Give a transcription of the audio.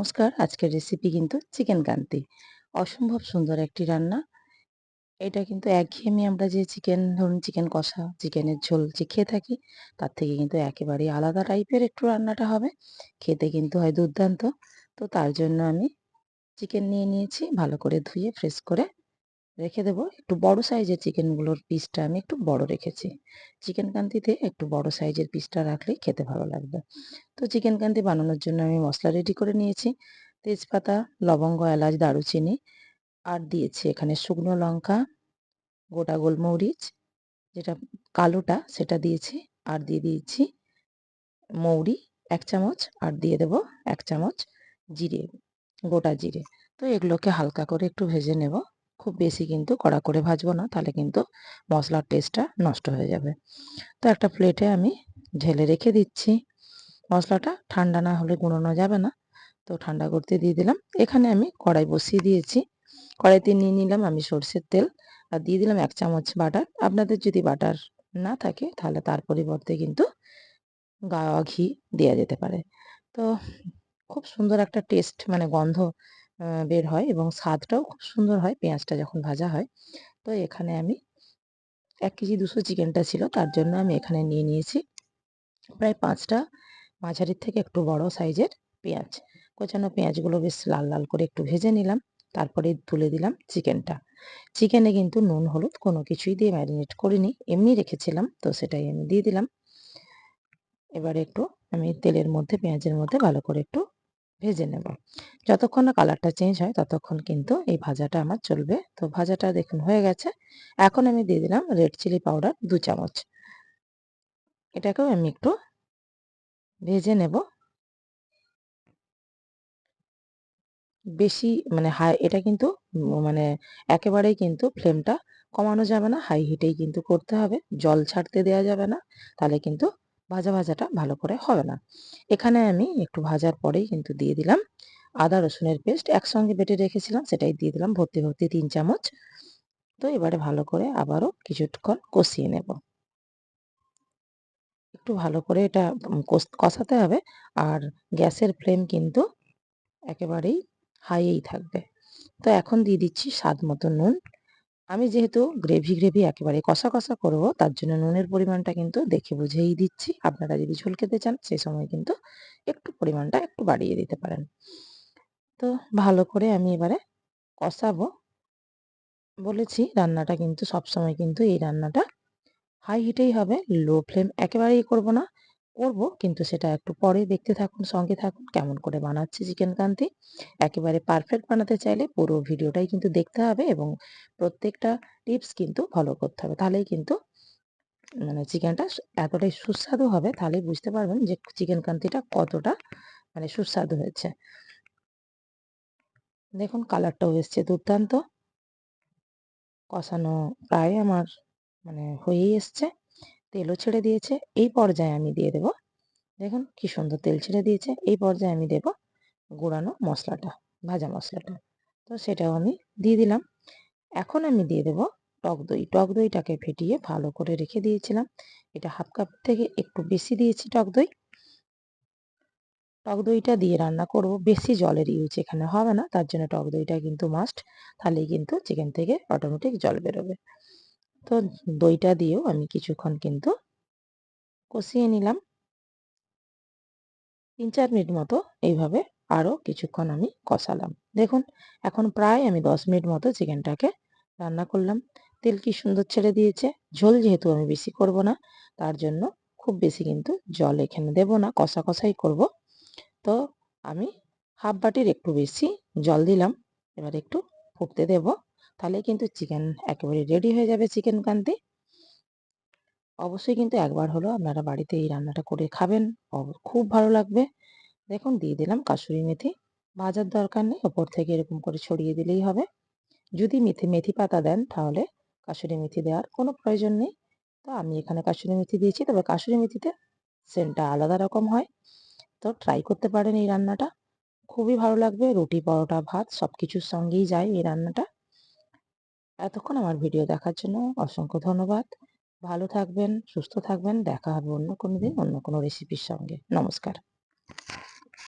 নমস্কার। আজকের রেসিপি কিন্তু চিকেন কান্তি অসম্ভব সুন্দর একটি রান্না। এটা কিন্তু একঘেয়েমি আমরা যে চিকেন ধরুন চিকেন কষা চিকেনের ঝোল যে খেয়ে থাকি, তার থেকে কিন্তু একেবারেই আলাদা টাইপের একটু রান্নাটা হবে। খেতে কিন্তু হয় দুর্দান্ত। তো তার জন্য আমি চিকেন নিয়ে নিয়েছি, ভালো করে ধুয়ে ফ্রেশ করে রেখে দেবো। একটু বড় সাইজের চিকেনগুলোর পিসটা আমি একটু বড় রেখেছি। চিকেন কান্তিতে একটু বড় সাইজের পিসটা রাখলেই খেতে ভালো লাগবে। তো চিকেন কান্তি বানানোর জন্য আমি মশলা রেডি করে নিয়েছি। তেজপাতা, লবঙ্গ, এলাচ, দারুচিনি আর দিয়েছি এখানে শুকনো লঙ্কা, গোটা গোলমরিচ, যেটা কালোটা সেটা দিয়েছি আর দিয়ে দিয়েছি মৌরি এক চামচ আর দিয়ে দেব এক চামচ জিরে, গোটা জিরে। তো এগুলোকে হালকা করে একটু ভেজে নেব। খুব বেশি কিন্তু কড়া করে ভাজবো না, তাহলে কিন্তু মশলার টেস্টটা নষ্ট হয়ে যাবে। তো একটা প্লেটে আমি ঢেলে রেখে দিচ্ছি। মশলাটা ঠান্ডা না হলে গুঁড়োনো যাবে না। তো ঠান্ডা করতে দিয়ে দিলাম। এখানে আমি কড়াই বসিয়ে দিয়েছি। কড়াইতে নিয়ে নিলাম আমি সর্ষের তেল আর দিয়ে দিলাম এক চামচ বাটার। আপনাদের যদি বাটার না থাকে, তাহলে তার পরিবর্তে কিন্তু গাওয়া ঘি দেওয়া যেতে পারে। তো খুব সুন্দর একটা টেস্ট মানে গন্ধ বের হয় এবং স্বাদটাও খুব সুন্দর হয়, পেঁয়াজটা যখন ভাজা হয়। তো এখানে আমি এক কেজি দুশো চিকেনটা ছিল, তার জন্য আমি এখানে নিয়ে নিয়েছি প্রায় পাঁচটা মাঝারির থেকে একটু বড় সাইজের পেঁয়াজ। কোচানো পেঁয়াজগুলো বেশ লাল লাল করে একটু ভেজে নিলাম, তারপরে তুলে দিলাম চিকেনটা। চিকেনে কিন্তু নুন, হলুদ কোনো কিছুই দিয়ে ম্যারিনেট করিনি, এমনি রেখেছিলাম, তো সেটাই আমি দিয়ে দিলাম। এবারে একটু আমি তেলের মধ্যে, পেঁয়াজের মধ্যে ভালো করে একটু ভেজে নেব। যতক্ষণ না কালারটা চেঞ্জ হয়, ততক্ষণ কিন্তু এই ভাজাটা আমার চলবে। তো ভাজাটা দেখুন হয়ে গেছে। এখন আমি দিয়ে দিলাম রেড চিলি পাউডার দু চামচ। এটাকেও আমি একটু ভেজে নেব। বেশি মানে হাই এটা কিন্তু মানে একেবারেই কিন্তু ফ্লেমটা কমানো যাবে না হাই হিটেই কিন্তু করতে হবে। জল ছাড়তে দেওয়া যাবে না। তাহলে কিন্তু ভাজা ভাজাটা ভালো করে হবে না। এখানে আমি একটু ভাজার পরেই কিন্তু দিয়ে দিলাম আদা, রসুনের পেস্ট একসঙ্গে বেটে রেখেছিলাম, সেটাই দিয়ে দিলাম ভর্তি ভর্তি তিন চামচ। তো এবারে ভালো করে আবারও কিছুক্ষণ কষিয়ে নেব। একটু ভালো করে এটা কষাতে হবে আর গ্যাসের ফ্লেম কিন্তু একেবারেই হাইয়েই থাকবে। তো এখন দিয়ে দিচ্ছি স্বাদ মতো নুন। আমি যেহেতু গ্রেভি গ্রেভি একেবারে কষা কষা করব, তার জন্য নুনের পরিমাণটা কিন্তু দেখে বুঝেই দিচ্ছি। আপনারা যদি ঝোল খেতে চান সেই সময় কিন্তু একটু পরিমাণটা একটু বাড়িয়ে দিতে পারেন। তো ভালো করে আমি এবারে কষাবো। বলেছি, রান্নাটা কিন্তু সব সময় কিন্তু এই রান্নাটা হাই হিটেই হবে লো ফ্লেম একেবারেই করব না। করব। কিন্তু সেটা একটু পরে দেখতে থাকুন, সঙ্গে থাকুন, কেমন করে বানাচ্ছি চিকেন কান্তি। একেবারে পারফেক্ট বানাতে চাইলে পুরো ভিডিওটাই কিন্তু দেখতে হবে এবং প্রত্যেকটা টিপস কিন্তু ফলো করতে হবে। তাহলেই কিন্তু মানে চিকেনটা এতটাই সুস্বাদু হবে তাহলে বুঝতে পারবেন যে চিকেন কান্তিটা কতটা মানে সুস্বাদু হয়েছে। দেখুন কালারটাও এসছে দুর্দান্ত। কষানো প্রায় আমার মানে হয়েই এসছে। তেলও ছেড়ে দিয়েছে, এই পর্যায়ে আমি দিয়ে দেব। দেখুন কি সুন্দর তেল ছেড়ে দিয়েছে, এই পর্যায়ে আমি দেব গুঁড়ানো মশলাটা, ভাজা মশলাটা। তো সেটাও আমি দিয়ে দিলাম। এখন আমি দিয়ে দেব টক দই। টক দইটাকে ফেটিয়ে ভালো করে রেখে দিয়েছিলাম। এটা হাফ কাপ থেকে একটু বেশি দিয়েছি টক দই। টক দইটা দিয়ে রান্না করব, বেশি জলের ইউজ এখানে হবে না, তার জন্য টক দইটা কিন্তু মাস্ট তাহলেই কিন্তু চিকেন থেকে অটোমেটিক জল বেরোবে। তো দইটা দিয়েও আমি কিছুক্ষণ কিন্তু কষিয়ে নিলাম। তিন চার মিনিট মতো এইভাবে আরও কিছুক্ষণ আমি কষালাম। দেখুন, এখন প্রায় আমি দশ মিনিট মতো চিকেনটাকে রান্না করলাম। তেল কি সুন্দর ছেড়ে দিয়েছে। ঝোল যেহেতু আমি বেশি করব না, তার জন্য খুব বেশি কিন্তু জল এখানে দেব না, কষা কষাই করব। তো আমি হাফ বাটির একটু বেশি জল দিলাম। এবার একটু ফুটতে দেব। তাহলে কিন্তু চিকেন একেবারে রেডি হয়ে যাবে চিকেন কান্তি। অবশ্যই কিন্তু একবার হলো আপনারা বাড়িতে এই রান্নাটা করে খাবেন। খুব ভালো লাগবে। দেখুন, দিয়ে দিলাম কাসুরি মেথি। ভাজার দরকার নেই, ওপর থেকে এরকম করে ছড়িয়ে দিলেই হবে। যদি মেথি মেথি পাতা দেন, তাহলে কাসুরি মেথি দেওয়ার কোনো প্রয়োজন নেই। তো আমি এখানে কাসুরি মেথি দিয়েছি, তবে কাসুরি মেথিতে সেন্টটা আলাদা রকম হয়। তো ট্রাই করতে পারেন এই রান্নাটা। খুবই ভালো লাগবে, রুটি, পরোটা, ভাত সব কিছুর সঙ্গেই যায় এই রান্নাটা। এতক্ষণ আমার ভিডিও দেখার জন্য অসংখ্য ধন্যবাদ। ভালো থাকবেন, সুস্থ থাকবেন, দেখা হবে অন্য কোনো দিন অন্য কোনো রেসিপির সঙ্গে। নমস্কার।